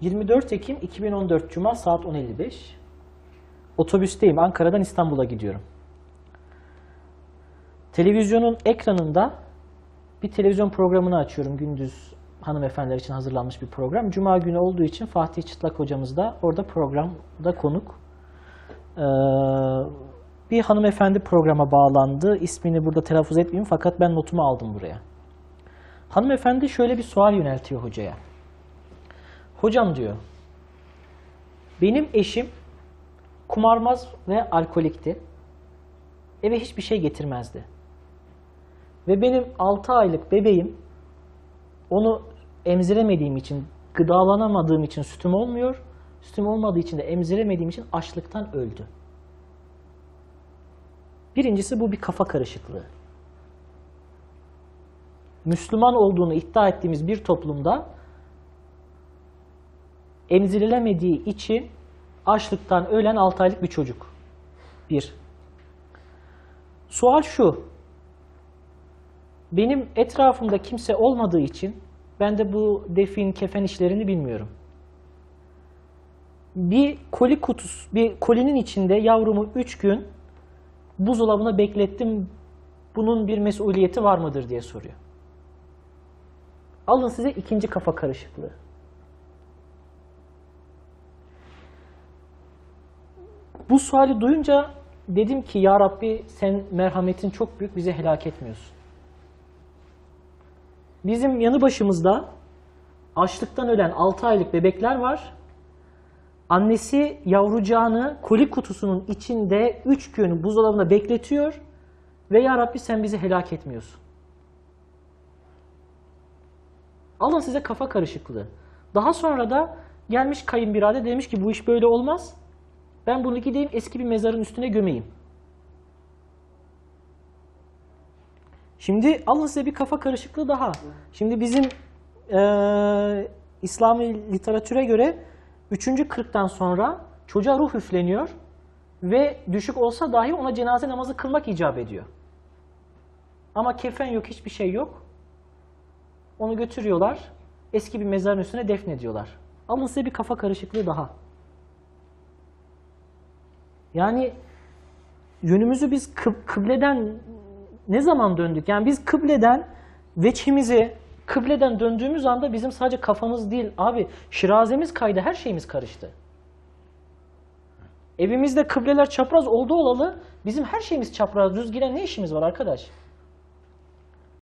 24 Ekim 2014 Cuma saat 10.55. Otobüsteyim. Ankara'dan İstanbul'a gidiyorum. Televizyonun ekranında bir televizyon programını açıyorum. Gündüz hanımefendiler için hazırlanmış bir program. Cuma günü olduğu için Fatih Çıtlak hocamız da orada programda konuk. Ee, bir hanımefendi programa bağlandı. İsmini burada telaffuz etmeyeyim fakat ben notumu aldım buraya. Hanımefendi şöyle bir sual yöneltiyor hocaya. Hocam diyor, benim eşim kumarmaz ve alkolikti. Eve hiçbir şey getirmezdi. Ve benim 6 aylık bebeğim onu emziremediğim için, gıdalanamadığım için sütüm olmuyor. Sütüm olmadığı için de emziremediğim için açlıktan öldü. Birincisi bu bir kafa karışıklığı. Müslüman olduğunu iddia ettiğimiz bir toplumda emzirilemediği için açlıktan ölen 6 aylık bir çocuk. Bir. Sual şu. Benim etrafımda kimse olmadığı için ben de bu defin, kefen işlerini bilmiyorum. Bir koli kutusu, bir kolinin içinde yavrumu 3 gün buzdolabına beklettim. Bunun bir mesuliyeti var mıdır diye soruyor. Alın size ikinci kafa karışıklığı. Bu suali duyunca dedim ki ya Rabbi sen merhametin çok büyük bizi helak etmiyorsun. Bizim yanı başımızda açlıktan ölen 6 aylık bebekler var. Annesi yavrucağını koli kutusunun içinde 3 gün buzdolabında bekletiyor ve ya Rabbi sen bizi helak etmiyorsun. Alın size kafa karışıklığı. Daha sonra da gelmiş kayınbirader demiş ki bu iş böyle olmaz. Ben bunu gideyim eski bir mezarın üstüne gömeyim. Şimdi alın size bir kafa karışıklığı daha. Şimdi bizim eee İslami literatüre göre 3. kırktan sonra çocuğa ruh üfleniyor ve düşük olsa dahi ona cenaze namazı kılmak icap ediyor. Ama kefen yok, hiçbir şey yok. Onu götürüyorlar, eski bir mezarın üstüne defnediyorlar. Alın size bir kafa karışıklığı daha. Yani yönümüzü biz kıb- kıbleden ne zaman döndük? Yani biz kıbleden veçhimizi kıbleden döndüğümüz anda bizim sadece kafamız değil abi şirazemiz kaydı her şeyimiz karıştı. Evimizde kıbleler çapraz oldu olalı bizim her şeyimiz çapraz düz giren ne işimiz var arkadaş?